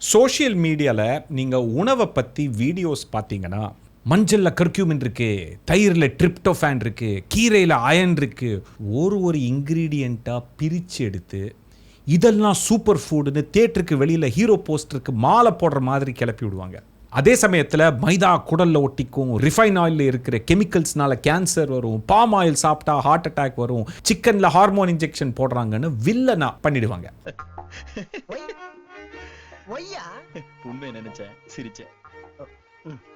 Social மீடியாவில் நீங்கள் உணவை பற்றி வீடியோஸ் பார்த்தீங்கன்னா மஞ்சளில் கர்க்யூமின் இருக்குது தயிரில் ட்ரிப்டோஃபேன் இருக்குது கீரையில் அயன் இருக்குது ஒரு ஒரு இன்க்ரீடியண்ட்டாக பிரித்து எடுத்து இதெல்லாம் சூப்பர் ஃபுட்டுன்னு தேட்டருக்கு வெளியில் ஹீரோ போஸ்டருக்கு மாலை போடுற மாதிரி கிளப்பி விடுவாங்க. அதே சமயத்தில் மைதா குடலில் ஒட்டிக்கும் ரிஃபைன் ஆயிலில் இருக்கிற கெமிக்கல்ஸ்னால கேன்சர் வரும் பாம் ஆயில் சாப்பிட்டா ஹார்ட் அட்டாக் வரும் சிக்கனில் ஹார்மோன் இன்ஜெக்ஷன் போடுறாங்கன்னு வில்லனா பண்ணிடுவாங்க. உண்மை நினைச்சேன் சிரிச்சேன்.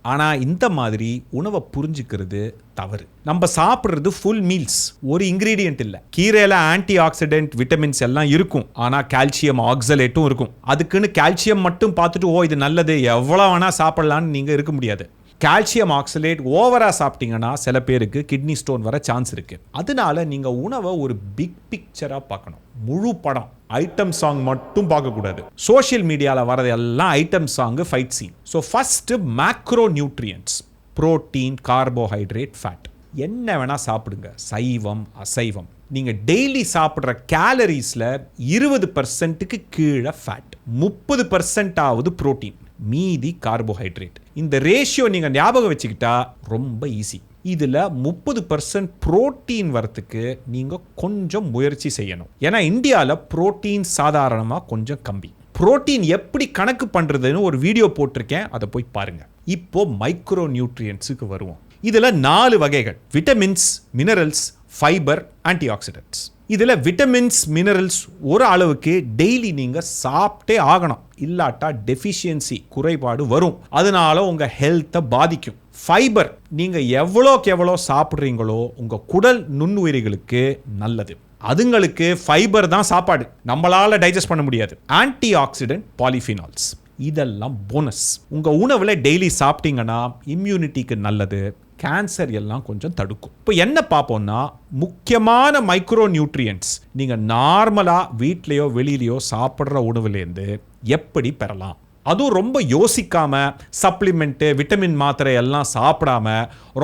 ஆனா இந்த மாதிரி உணவை புரிஞ்சுக்கிறது தவறு. நம்ம சாப்பிடுறது ஃபுல் மீல்ஸ் ஒரு இன்கிரீடியன்ட் இல்ல. கீரையில ஆன்டி ஆக்சிடென்ட் விட்டமின்ஸ் எல்லாம் இருக்கும். ஆனா கால்சியம் ஆக்சலேட்டும் இருக்கும். அதுக்குன்னு கால்சியம் மட்டும் பார்த்துட்டு ஓ இது நல்லது. எவ்வளவு வேணா சாப்பிடலாம்னு நீங்க இருக்க முடியாது. கால்சியம் ஆக்சலேட் ஓவரா சாப்பிட்டீங்கன்னா சில பேருக்கு கிட்னி ஸ்டோன் வர சான்ஸ் இருக்கு. அதனால நீங்க உணவை ஒரு பிக் பிக்சரா பார்க்கணும். முழு படம். ஐட்டம் சாங் மட்டும் பார்க்கக்கூடாது. சோஷியல் மீடியாவில் வரது எல்லாம் item song fight scene so first macro nutrients protein carbohydrate fat என்ன வேணால் சாப்பிடுங்க. சைவம் அசைவம். நீங்கள் டெய்லி சாப்பிட்ற கேலரிஸில் இருபது பர்சன்ட்டுக்கு கீழே ஃபேட் முப்பது பர்சன்டாவது ப்ரோட்டீன் புரோட்டீன் மீதி கார்போஹைட்ரேட் இந்த ரேஷியோ நீங்கள் ஞாபகம் வச்சுக்கிட்டா ரொம்ப ஈஸி இதில் முப்பது பர்சன்ட் புரோட்டீன் வரத்துக்கு நீங்கள் கொஞ்சம் முயற்சி செய்யணும். ஏன்னா இந்தியாவில் புரோட்டீன் சாதாரணமாக கொஞ்சம் கம்மி. புரோட்டீன் எப்படி கணக்கு பண்ணுறதுன்னு ஒரு வீடியோ போட்டிருக்கேன். அதை போய் பாருங்கள் இப்போது மைக்ரோ நியூட்ரியன்ஸுக்கு வருவோம். இதில் நாலு வகைகள். Vitamins minerals fibre antioxidants இதில் விட்டமின்ஸ் மினரல்ஸ் ஒரு அளவுக்கு டெய்லி நீங்கள் சாப்பிட்டே ஆகணும். இல்லாட்டா டெஃபிஷியன்சி குறைபாடு வரும். அதனால உங்கள் ஹெல்த்தை பாதிக்கும். ஃபைபர் நீங்கள் எவ்வளோக்கு எவ்வளோ சாப்பிட்றீங்களோ உங்கள் குடல் நுண்ணுயிரிகளுக்கு நல்லது. அதுங்களுக்கு ஃபைபர் தான் சாப்பாடு. நம்மளால் டைஜஸ்ட் பண்ண முடியாது. ஆன்டி ஆக்சிடென்ட் பாலிஃபினால்ஸ் இதெல்லாம் போனஸ் உங்கள் உணவில் டெய்லி சாப்பிட்டீங்கன்னா இம்யூனிட்டிக்கு நல்லது. கேன்சர் எல்லாம் கொஞ்சம் தடுக்கும். இப்போ என்ன பார்ப்போம்னா முக்கியமான மைக்ரோ நியூட்ரியன்ட்ஸ் நீங்கள் நார்மலாக வீட்லேயோ வெளியிலையோ சாப்பிட்ற உணவுலேருந்து எப்படி பெறலாம்? அதுவும் ரொம்ப யோசிக்காமல் சப்ளிமெண்ட்டு விட்டமின் மாத்திரை எல்லாம் சாப்பிடாம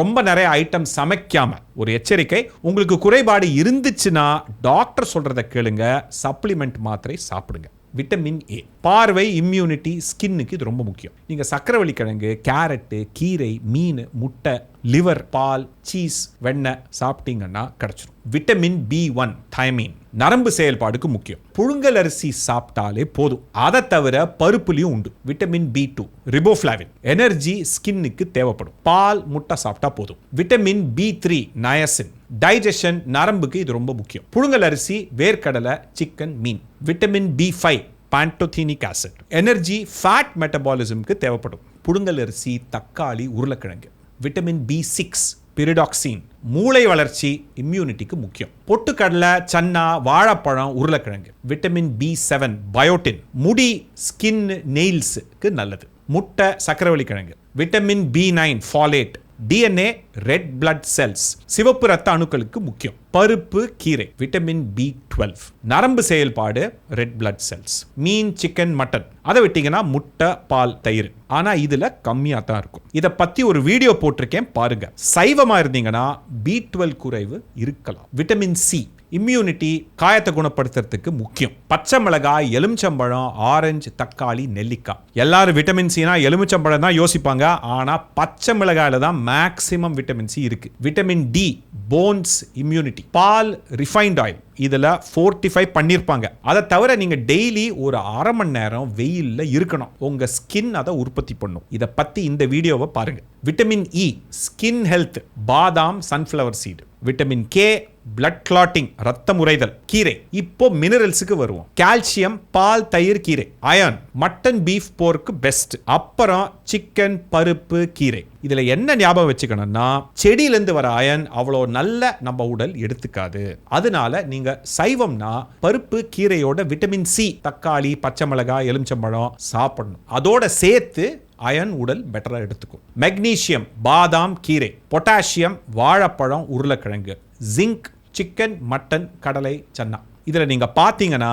ரொம்ப நிறைய ஐட்டம் சமைக்காமல் ஒரு எச்சரிக்கை. உங்களுக்கு குறைபாடு இருந்துச்சுன்னா டாக்டர் சொல்கிறத கேளுங்க. சப்ளிமெண்ட் மாத்திரை சாப்பிடுங்க. விட்டமின் ஏ பார்வை இம்யூனிட்டி ஸ்கின்னுக்கு இது ரொம்ப முக்கியம். நீங்கள் சக்கரவள்ளி கிழங்கு கேரட்டு கீரை மீன் முட்டை லிவர் பால் சீஸ் வெண்ணெய் சாப்பிட்டீங்கன்னா கிடச்சிரும். விட்டமின் பி ஒன் தயமீன் நரம்பு செயல்பாடுக்கு முக்கியம். புழுங்கல் அரிசி சாப்பிட்டாலே போதும். அதை தவிர பருப்புலையும் உண்டு. Vitamin B two riboflavin energy ஸ்கின்னுக்கு தேவைப்படும். பால் முட்டை சாப்பிட்டா போதும். Vitamin B three niacin digestion நரம்புக்கு இது ரொம்ப முக்கியம். புழுங்கல் அரிசி வேர்க்கடலை சிக்கன் மீன். Vitamin B five pantothenic acid energy fat மெட்டபாலிசம்க்கு தேவைப்படும். புழுங்கல் அரிசி தக்காளி உருளைக்கிழங்கு. விட்டமின் பி சிக்ஸ் பிரிடாக்சின் மூளை வளர்ச்சி இம்யூனிட்டிக்கு முக்கியம். பொட்டுக்கடலை சன்னா வாழைப்பழம் உருளைக்கிழங்கு. விட்டமின் பி செவன் பயோட்டின் முடி ஸ்கின் நெயில்ஸுக்கு நல்லது. முட்டை சக்கரவள்ளி கிழங்கு. Vitamin B nine folate DNA red blood cells சிவப்பு ரத்த அணுக்களுக்கு முக்கியம். பருப்பு கீரை விட்டமின் பி டுவெல் நரம்பு செயல்பாடு ரெட் பிளட் செல்ஸ் மீன் சிக்கன் மட்டன் அதை விட்டீங்கன்னா முட்டை பால் தயிர். ஆனா இதுல கம்மியா தான் இருக்கும். இதை பத்தி ஒரு வீடியோ போட்டிருக்கேன் பாருங்க. சைவமா இருந்தீங்கன்னா பி டுவெல் குறைவு இருக்கலாம். விட்டமின் சி இம்யூனிட்டி காயத்தை குணப்படுத்துறதுக்கு முக்கியம். பச்சை மிளகாய் எலுமிச்சம்பழம் ஆரஞ்சு தக்காளி நெல்லிக்காய். எல்லாரும் விட்டமின் சினா எலுமிச்சம்பழம் தான் யோசிப்பாங்க. ஆனால் பச்சை மிளகாயில் தான் மேக்சிமம் விட்டமின் சி இருக்கு. விட்டமின் டி போன்ஸ் இம்யூனிட்டி பால் ரிஃபைன்ட் ஆயில் இதில் ஃபோர்ட்டிஃபை பண்ணியிருப்பாங்க அதை தவிர நீங்கள் டெய்லி ஒரு அரை மணி நேரம் வெயிலில் இருக்கணும். உங்கள் ஸ்கின் அதை உற்பத்தி பண்ணும். இதை பற்றி இந்த வீடியோவை பாருங்கள் விட்டமின் இ ஸ்கின் ஹெல்த் பாதாம் sunflower seed vitamin K blood clotting ரத்தம் உறைதல் கீரை. இப்போ மினரல்ஸுக்கு வருவோம். கால்சியம் பால் தயிர் கீரை. அயர்ன் மட்டன் பீஃப் போருக்கு பெஸ்ட் அப்புறம் சிக்கன் பருப்பு கீரை. இதுல என்ன ஞாபகம் வச்சுக்கணும்னா செடியிலேருந்து வர அயன் அவ்வளோ நல்ல நம்ம உடல் எடுத்துக்காது. அதனால நீங்க சைவம்னா பருப்பு கீரையோட விட்டமின் சி தக்காளி பச்சை மிளகாய் எலுமிச்சம்பழம் சாப்பிடணும். அதோட சேர்த்து அயன் உடல் பெட்டராக எடுத்துக்கும். மெக்னீஷியம் பாதாம் கீரை. பொட்டாசியம் வாழைப்பழம் உருளைக்கிழங்கு. ஜிங்க் சிக்கன் மட்டன் கடலை சன்னா. இதில் நீங்கள் பார்த்தீங்கன்னா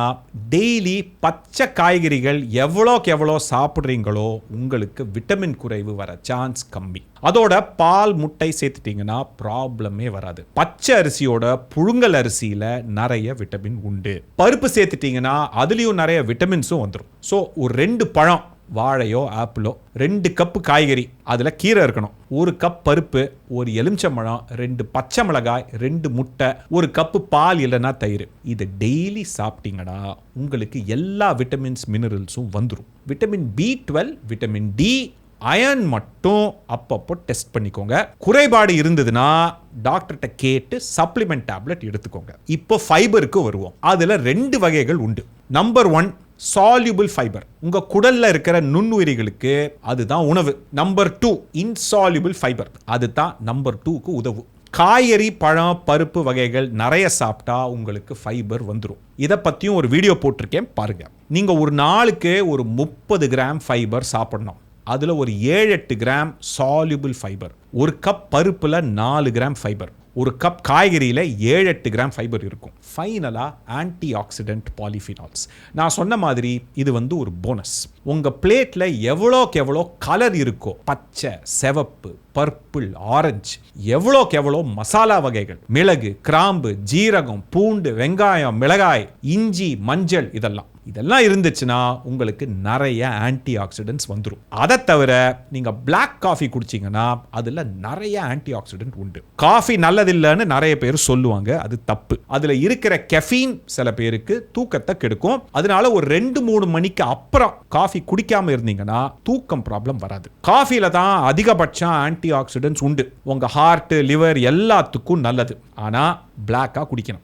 டெய்லி பச்சை காய்கறிகள் எவ்வளோக்கு எவ்வளோ சாப்பிட்றீங்களோ உங்களுக்கு விட்டமின் குறைவு வர சான்ஸ் கம்மி. அதோட பால் முட்டை சேர்த்துட்டீங்கன்னா ப்ராப்ளமே வராது. பச்சை அரிசியோட புழுங்கல் அரிசியில் நிறைய விட்டமின் உண்டு. பருப்பு சேர்த்துட்டீங்கன்னா அதுலேயும் நிறைய விட்டமின்ஸும் வந்துடும் ஸோ ஒரு ரெண்டு பழம் வாழையோ ஆப்பிளோ ரெண்டு கப்பு காய்கறி. அதில் கீரை இருக்கணும். ஒரு கப் பருப்பு ஒரு எலுமிச்சம்பழம் ரெண்டு பச்சை மிளகாய் ரெண்டு முட்டை ஒரு கப்பு பால் இல்லைன்னா தயிர். இதை டெய்லி சாப்பிட்டீங்கன்னா உங்களுக்கு எல்லா விட்டமின்ஸ் மினரல்ஸும் வந்துடும் vitamin B twelve vitamin D iron மட்டும் அப்பப்போ டெஸ்ட் பண்ணிக்கோங்க. குறைபாடு இருந்ததுன்னா டாக்டர்கிட்ட கேட்டு சப்ளிமெண்ட் டேப்லெட் எடுத்துக்கோங்க. இப்போ ஃபைபருக்கு வருவோம். அதில் ரெண்டு வகைகள் உண்டு. நம்பர் ஒன் சால்யூபிள் ஃபைபர் உங்கள் குடலில் இருக்கிற நுண்ணுயிரிகளுக்கு அதுதான் உணவு. நம்பர் டூ இன்சால்யூபிள் ஃபைபர் அதுதான் நம்பர் டூக்கு உதவும் காய்கறி பழம் பருப்பு வகைகள் நிறைய சாப்பிட்டா உங்களுக்கு ஃபைபர் வந்துடும் இதை பற்றியும் ஒரு வீடியோ போட்டிருக்கேன் பாருங்கள் நீங்கள் ஒரு நாளுக்கு ஒரு முப்பது கிராம் ஃபைபர் சாப்பிடணும். அதில் ஒரு ஏழு எட்டு கிராம் சால்யூபிள் ஃபைபர் ஒரு கப் பருப்பில் நாலு கிராம் ஃபைபர் ஒரு கப் காய்கறியில் ஏழு எட்டு கிராம் ஃபைபர் இருக்கும். ஃபைனலாக ஆன்டி ஆக்சிடென்ட் பாலிஃபினால்ஸ் நான் சொன்ன மாதிரி இது வந்து ஒரு போனஸ் உங்கள் பிளேட்டில் எவ்வளோக்கு எவ்வளோ கலர் இருக்கோ பச்சை சிவப்பு பர்பிள் ஆரஞ்சு எவ்வளோக்கு எவ்வளோ மசாலா வகைகள் மிளகு கிராம்பு ஜீரகம் பூண்டு வெங்காயம் மிளகாய் இஞ்சி மஞ்சள் இதெல்லாம். இதெல்லாம் இருந்துச்சுன்னா உங்களுக்கு நிறைய ஆன்டி ஆக்சிடென்ட்ஸ் வந்துடும் அதை தவிர நீங்கள் பிளாக் காஃபி குடிச்சிங்கன்னா அதில் நிறைய ஆன்டி ஆக்சிடென்ட் உண்டு. காஃபி நல்லதில்லைன்னு நிறைய பேர் சொல்லுவாங்க அது தப்பு. அதில் இருக்கிற கெஃபீன் சில பேருக்கு தூக்கத்தை கெடுக்கும். அதனால ஒரு ரெண்டு மூணு மணிக்கு அப்புறம் காஃபி குடிக்காமல் இருந்தீங்கன்னா தூக்கம் ப்ராப்ளம் வராது. காஃபியில் தான் அதிகபட்சம் ஆன்டி ஆக்சிடென்ட்ஸ் உண்டு. உங்கள் ஹார்ட்டு லிவர் எல்லாத்துக்கும் நல்லது. ஆனால் பிளாக்காக குடிக்கணும்.